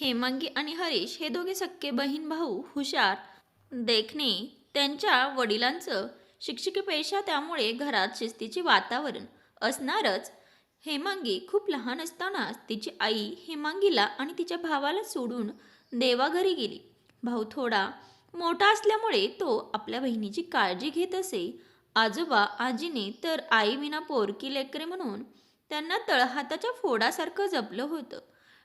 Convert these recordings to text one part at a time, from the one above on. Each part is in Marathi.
हेमांगी आणि हरीश हे दोघे सक्के बहीण भाऊ हुशार देखणे त्यांच्या वडिलांचं शिक्षकी पेशा त्यामुळे घरात शिस्तीचे वातावरण असणारच. हेमांगी खूप लहान असतानाच तिची आई हेमांगीला आणि तिच्या भावाला सोडून देवाघरी गेली. भाऊ थोडा मोठा असल्यामुळे तो आपल्या बहिणीची काळजी घेत असे. आजोबा आजीने तर आई विना पोरकी लेकरे म्हणून त्यांना तळहाताच्या फोडासारखं जपलं होतं.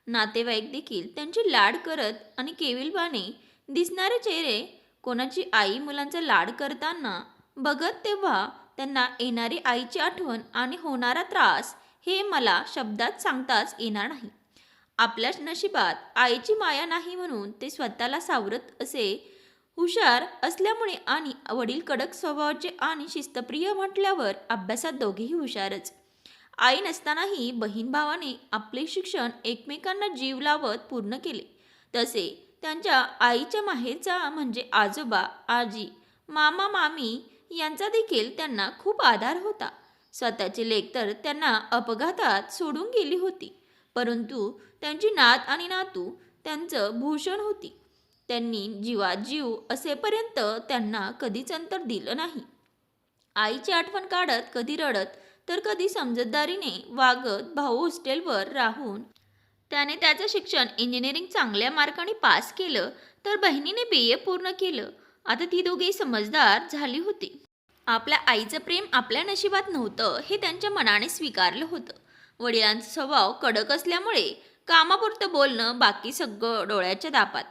नातेवाईक देखील त्यांची लाड करत आणि केविलबाने दिसणारे चेहरे कोणाची आई मुलांचा लाड करताना बघत तेव्हा त्यांना येणारी आईची आठवण आणि होणारा त्रास हे मला शब्दात सांगताच येणार नाही. आपल्याच नशिबात आईची माया नाही म्हणून ते स्वतःला सावरत असे हुशार असल्यामुळे आणि वडील कडक स्वभावाचे आणि शिस्तप्रिय म्हटल्यावर अभ्यासात दोघेही हुशारच. आई नसतानाही बहीण भावाने आपले शिक्षण एकमेकांना जीव लावत पूर्ण केले. तसे त्यांच्या आईच्या माहेरचा म्हणजे आजोबा आजी मामा मामी यांचा देखील त्यांना खूप आधार होता. स्वतःचे लेख तर त्यांना अपघातात सोडून गेली होती. परंतु त्यांची नात आणि नातू त्यांचं भूषण होती. त्यांनी जीवात जीव असेपर्यंत त्यांना कधीच अंतर दिलं नाही. आईची आठवण काढत कधी रडत तर कधी समजतदारीने वागत भाऊ हॉस्टेलवर राहून त्याने त्याचं शिक्षण इंजिनिअरिंग चांगल्या मार्काने पास केलं तर बहिणीने बी ए पूर्ण केलं. आता ती दोघे समजदार झाली होती. आपल्या आईचं प्रेम आपल्या नशिबात नव्हतं हे त्यांच्या मनाने स्वीकारलं होतं. वडिलांचा स्वभाव कडक असल्यामुळे कामापुरतं बोलणं बाकी सगळं डोळ्याच्या दापात.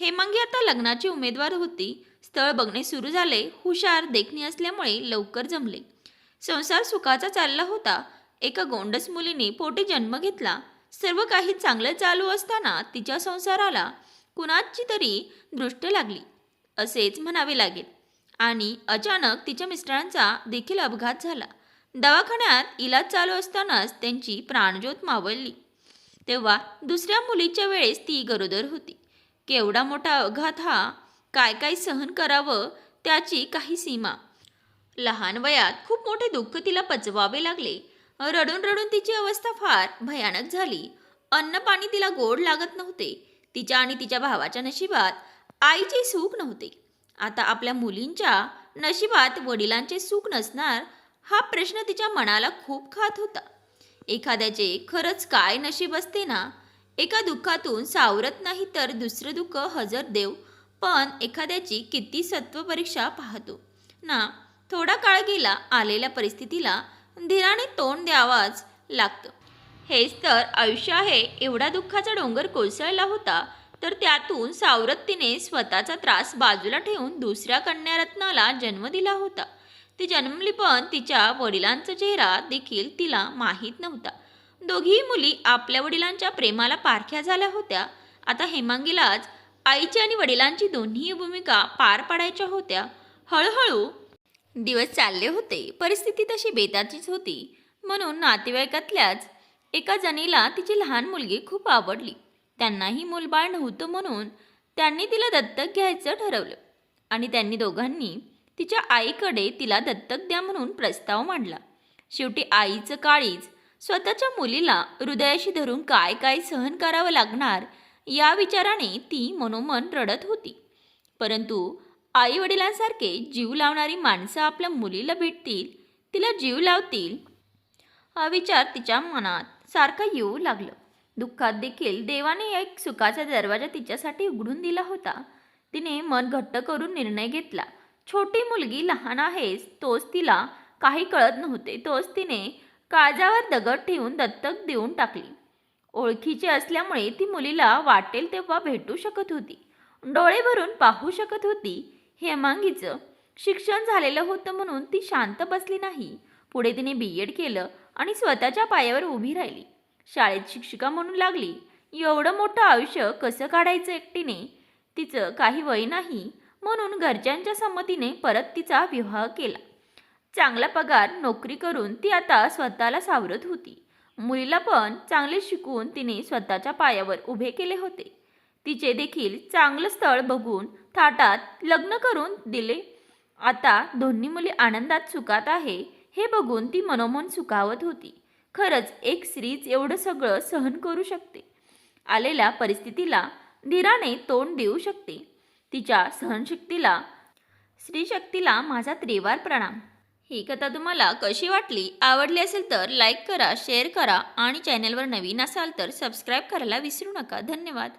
हेमांगी आता लग्नाची उमेदवार होती. स्थळ बघणे सुरू झाले हुशार देखणी असल्यामुळे लवकर जमले. संसार सुखाचा चालला होता. एका गोंडस मुलीने पोटी जन्म घेतला. सर्व काही चांगलं चालू असताना तिच्या संसाराला कुणाची तरी दृष्ट लागली असेच म्हणावे लागेल. आणि अचानक तिच्या मिस्टरांचा देखील अपघात झाला. दवाखान्यात इलाज चालू असतानाच त्यांची प्राणज्योत मावळली. तेव्हा दुसऱ्या मुलीच्या वेळेस ती गरोदर होती. केवढा मोठा अपघात हा काय काय सहन करावं त्याची काही सीमा लहान वयात खूप मोठे दुःख तिला पचवावे लागले. रडून रडून तिची अवस्था फार भयानक झाली. अन्न पाणी तिला गोड लागत नव्हते. तिच्या आणि तिच्या भावाच्या नशिबात आईचे सुख नव्हते. आता आपल्या मुलींच्या नशिबात वडिलांचे सुख नसणार हा प्रश्न तिच्या मनाला खूप खात होता. एखाद्याचे खरंच काय नशीब असते ना? एका दुःखातून सावरत नाही तर दुसरं दुःख हजर देव पण एखाद्याची किती सत्व परीक्षा पाहतो. ना थोडा काळ गेला आलेल्या परिस्थितीला धीराने तोंड द्यावाच लागतं. हेच तर आयुष्य आहे. एवढा दुःखाचा डोंगर कोसळला होता तर त्यातून सावरत्तीने स्वतःचा त्रास बाजूला ठेवून दुसऱ्या कन्यारत्नाला जन्म दिला होता. ती जन्मली पण तिच्या वडिलांचा चेहरा देखील तिला माहीत नव्हता. दोघीही मुली आपल्या वडिलांच्या प्रेमाला पारख्या झाल्या होत्या. आता हेमांगीलाच आईची आणि वडिलांची दोन्ही भूमिका पार पाडायच्या होत्या. हळूहळू दिवस चालले होते. परिस्थिती तशी बेताचीच होती. म्हणून नातेवाईकातल्याच एका जणीला तिची लहान मुलगी खूप आवडली. त्यांनाही मूलबाळ नव्हतं म्हणून त्यांनी तिला दत्तक घ्यायचं ठरवलं. आणि त्यांनी दोघांनी तिच्या आईकडे तिला दत्तक द्या म्हणून प्रस्ताव मांडला. शेवटी आईचं काळीच स्वतःच्या मुलीला हृदयाशी धरून काय काय सहन करावं लागणार या विचाराने ती मनोमन रडत होती. परंतु आई वडिलांसारखे जीव लावणारी माणसं आपल्या मुलीला भेटतील तिला जीव लावतील? हा विचार तिच्या मनात सारखा येऊ लागलं. दुःखात देखील देवाने एक सुखाचा दरवाजा तिच्यासाठी उघडून दिला होता. तिने मन घट्ट करून निर्णय घेतला. छोटी मुलगी लहान आहेस तोच तिला काही कळत नव्हते तोच तिने काळजावर दगड ठेवून दत्तक देऊन टाकली. ओळखीची असल्यामुळे ती मुलीला वाटेल तेव्हा भेटू शकत होती. डोळे भरून पाहू शकत होती. हेमांगीचं शिक्षण झालेलं होतं म्हणून ती शांत बसली नाही. पुढे तिने बी एड केलं आणि स्वतःच्या पायावर उभी राहिली. शाळेत शिक्षिका म्हणून लागली एवढं मोठं आयुष्य कसं काढायचं एकटीने? तिचं काही वय नाही. म्हणून घरच्यांच्या संमतीने परत तिचा विवाह केला. चांगला पगार नोकरी करून ती आता स्वतःला सावरत होती. मुलीला पण चांगले शिकून तिने स्वतःच्या पायावर उभे केले होते. तिचे देखील चांगलं स्थळ बघून थाटात लग्न करून दिले. आता दोन्ही मुली आनंदात सुखात आहे हे बघून ती मनोमन सुखावत होती. खरंच एक स्त्रीच एवढं सगळं सहन करू शकते. आलेल्या परिस्थितीला धीराने तोंड देऊ शकते. तिच्या सहनशक्तीला स्त्रीशक्तीला माझा त्रिवार प्रणाम. ही कथा तुम्हाला कशी वाटली आवडली असेल तर लाईक करा शेअर करा आणि चॅनलवर नवीन असाल तर सबस्क्राईब करायला विसरू नका. धन्यवाद.